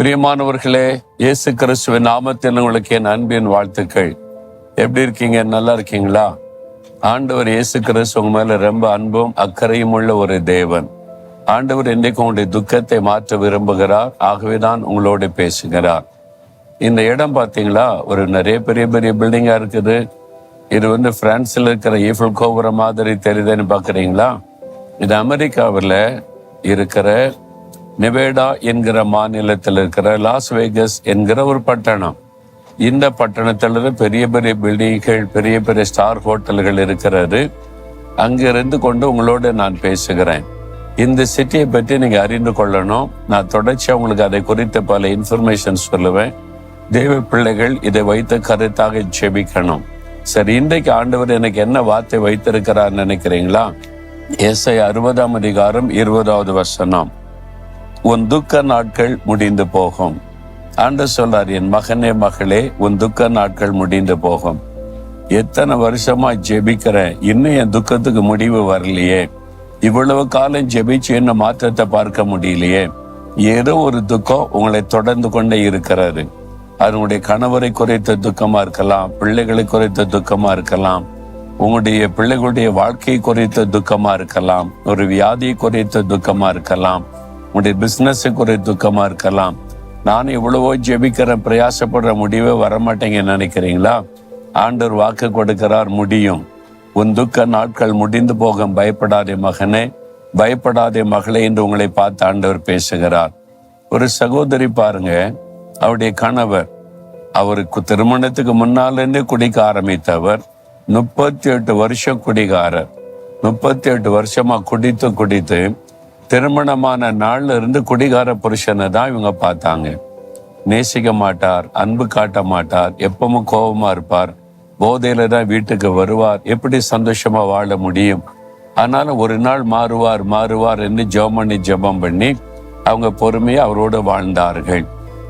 பிரியமானவர்களே இயேசு கிறிஸ்துவின் நாமத்தில் உங்களுக்கு என் அன்பின் வாழ்த்துக்கள். எப்படி இருக்கீங்க? நல்லா இருக்கீங்களா? ஆண்டவர் இயேசு கிறிஸ்து உங்க மேல ரொம்ப அன்பும் அக்கறையும் உள்ள ஒரு தேவன். ஆண்டவர் இன்றைக்கு உங்களுடைய துக்கத்தை மாற்ற விரும்புகிறார். ஆகவே தான் உங்களோடு பேசுகிறார். இந்த இடம் பார்த்தீங்களா ஒரு நிறைய பெரிய பெரிய பில்டிங்கா இருக்குது. இது வந்து பிரான்ஸ்ல இருக்கிற ஈஃபில் கோபுரம் மாதிரி தெரியுதுன்னு பாக்குறீங்களா? இது அமெரிக்காவில் இருக்கிற நெவேடா என்கிற மாநிலத்தில் இருக்கிற லாஸ் வேகஸ் என்கிற ஒரு பட்டணம். இந்த பட்டணத்திலிருந்து பெரிய பெரிய பில்டிங்குகள் பெரிய பெரிய ஸ்டார் ஹோட்டல்கள் இருக்கிறது. அங்கிருந்து கொண்டு உங்களோட நான் பேசுகிறேன். இந்த சிட்டியை பற்றி நீங்க அறிந்து கொள்ளணும். நான் தொடர்ச்சியாக உங்களுக்கு அதை குறித்த பல இன்ஃபர்மேஷன் சொல்லுவேன். தெய்வ பிள்ளைகள் இதை வைத்து கருத்தாக ஜெபிக்கணும். சரி இன்றைக்கு ஆண்டவர் எனக்கு என்ன வார்த்தை வைத்திருக்கிறார் நினைக்கிறீங்களா? எஸ்ஐ அறுபதாம் அதிகாரம் இருபதாவது வசனம். உன் துக்க நாட்கள் முடிந்து போகும். ஆண்டு சொல்றார் என் மகனே மகளே உன் துக்க நாட்கள் முடிந்து போகும். எத்தனை வருஷமா ஜெபிக்கிறேன் இன்னும் என் துக்கத்துக்கு முடிவு வரலையே. இவ்வளவு காலம் ஜெபிச்சு என்ன மாற்றத்தை பார்க்க முடியலையே. ஏதோ ஒரு துக்கம் உங்களை தொடர்ந்து கொண்டே இருக்கிறாரு அதனுடைய கணவரை குறைத்த துக்கமா இருக்கலாம் பிள்ளைகளை குறைத்த துக்கமா இருக்கலாம். உங்களுடைய பிள்ளைகளுடைய வாழ்க்கையை குறைத்த துக்கமா இருக்கலாம் ஒரு வியாதியை குறைத்த துக்கமா இருக்கலாம். உங்களுடைய பிஸ்னஸுக்கு ஒரு துக்கமா இருக்கலாம். நான் எவ்வளவோ ஜெபிக்கிறேன் பிரயாசப்படுற முடிவே வரமாட்டேங்கன்னு நினைக்கிறீங்களா? ஆண்டவர் வாக்கு கொடுக்கிறார் முடியும். உன் துக்க நாட்கள் முடிந்து போக பயப்படாதே மகனே. பயப்படாதே மகளே என்று உங்களை பார்த்து ஆண்டவர் பேசுகிறார். ஒரு சகோதரி பாருங்க அவருடைய கணவர். அவருக்கு திருமணத்துக்கு முன்னாலேருந்தே குடிக்க ஆரம்பித்தவர். முப்பத்தி எட்டு வருஷம் குடிகாரர். முப்பத்தி எட்டு வருஷமா குடித்து குடித்து திருமணமான நாள்ல இருந்து குடிகார புருஷனை தான் இவங்க பார்த்தாங்க. நேசிக்க மாட்டார் அன்பு காட்ட மாட்டார் எப்பவும் கோபமா இருப்பார். போதையில தான் வீட்டுக்கு வருவார். எப்படி சந்தோஷமா வாழ முடியும்? அதனால ஒரு நாள் மாறுவார் மாறுவார் என்று ஜெபம் பண்ணி ஜெபம் பண்ணி அவங்க பொறுமையா அவரோடு வாழ்ந்தார்கள்.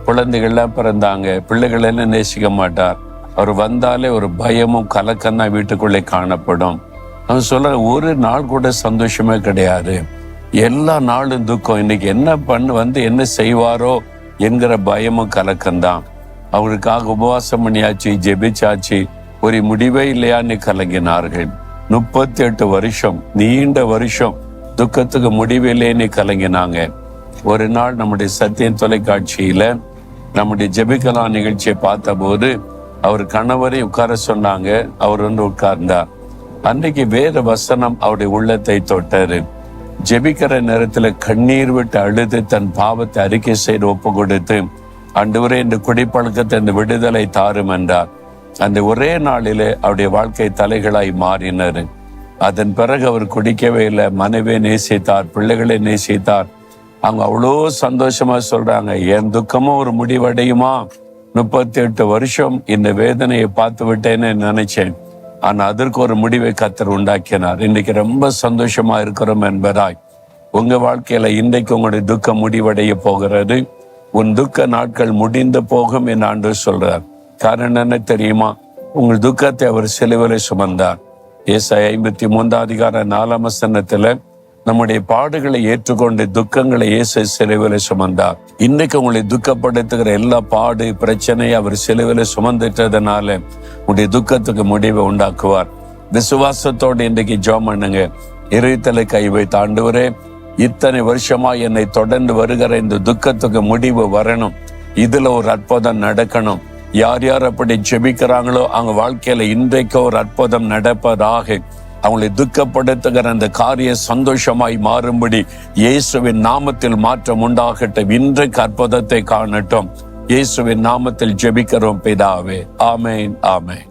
குழந்தைகள்லாம் பிறந்தாங்க. பிள்ளைகள் எல்லாம் நேசிக்க மாட்டார். அவர் வந்தாலே ஒரு பயமும் கலக்கம் தான் வீட்டுக்குள்ளே காணப்படும். அவன் சொல்ற ஒரு நாள் கூட சந்தோஷமே கிடையாது. எல்லா நாளும் துக்கம். இன்னைக்கு என்ன பண்ணு வந்து என்ன செய்வாரோ என்கிற பயமும் கலக்கம்தான். அவருக்காக உபவாசம் பண்ணியாச்சு ஜெபிச்சாச்சு. ஒரு முடிவே இல்லையான்னு கலங்கினார்கள். முப்பத்தி எட்டு வருஷம் நீண்ட வருஷம் துக்கத்துக்கு முடிவில்லைன்னு கலங்கினாங்க. ஒரு நாள் நம்முடைய சத்தியம் தொலைக்காட்சியில நம்முடைய ஜெபிக்கலா நிகழ்ச்சியை பார்த்தபோது அவர் கணவரை உட்கார சொன்னாங்க. அவர் வந்து உட்கார்ந்தார். அன்றைக்கு வேத வசனம் அவருடைய உள்ளத்தை தொட்டாரு ஜெபிக்கிற நேரத்துல கண்ணீர் விட்டு அழுது தன் பாவத்தை அறிக்கை செய்து ஒப்பு கொடுத்து அன்றுவரே இந்த குடிப்பழக்கத்தை இந்த விடுதலை தாரும் என்றார். அந்த ஒரே நாளிலே அவருடைய வாழ்க்கை தலைகளாய் மாறினர் அதன் பிறகு அவர் குடிக்கவே இல்லை. மனைவியை நேசித்தார் பிள்ளைகளை நேசித்தார். அவங்க அவ்வளோ சந்தோஷமா சொல்றாங்க என் துக்கமும் ஒரு முடிவடையுமா? முப்பத்தி எட்டு வருஷம் இந்த வேதனையை பார்த்து விட்டேன்னு நினைச்சேன். ஆனா அதற்கு ஒரு முடிவை கத்தர் உண்டாக்கினார். இன்னைக்கு ரொம்ப சந்தோஷமா இருக்கிறோம் என்பதாய் உங்க வாழ்க்கையில இன்றைக்கு உங்களுடைய துக்கம் முடிவடைய போகிறது. உன் துக்க நாட்கள் முடிந்து போகும் என்று ஆண்டு சொல்றார். காரணம் என்ன தெரியுமா? உங்கள் துக்கத்தை அவர் சிலுவையில் சுமந்தார். ஏசாய் ஐம்பத்தி மூன்றாம் அதிகார நாலாம் வசனத்துல நம்முடைய பாடுகளை ஏற்றுக்கொண்டு துக்கங்களை இயேசு சிலுவில சுமந்தார். இன்னைக்கு உங்களை துக்கப்படுத்துகிற எல்லா பாடு பிரச்சனையை அவர் சிலுவில சுமந்துட்டதுனால உங்களுடைய துக்கத்துக்கு முடிவை உண்டாக்குவார். விசுவாசத்தோடு இன்றைக்கு ஜோம் பண்ணுங்க. இறைத்தலை கை வைத்து ஆண்டவரே இத்தனை வருஷமா என்னை தொடர்ந்து வருகிற இந்த துக்கத்துக்கு முடிவு வரணும். இதுல ஒரு அற்புதம் நடக்கணும். யார் யார் அப்படி ஜெபிக்கிறாங்களோ அவங்க வாழ்க்கையில இன்றைக்கு ஒரு அற்புதம் நடப்பதாக அவங்களை துக்கப்படுத்துகிற அந்த காரிய சந்தோஷமாய் மாறும்படி இயேசுவின் நாமத்தில் மாற்றம் உண்டாகட்டும். இன்றைக்கு அற்புதத்தை காணட்டும். இயேசுவின் நாமத்தில் ஜெபிக்கிறோம் பிதாவே. ஆமேன் ஆமேன்.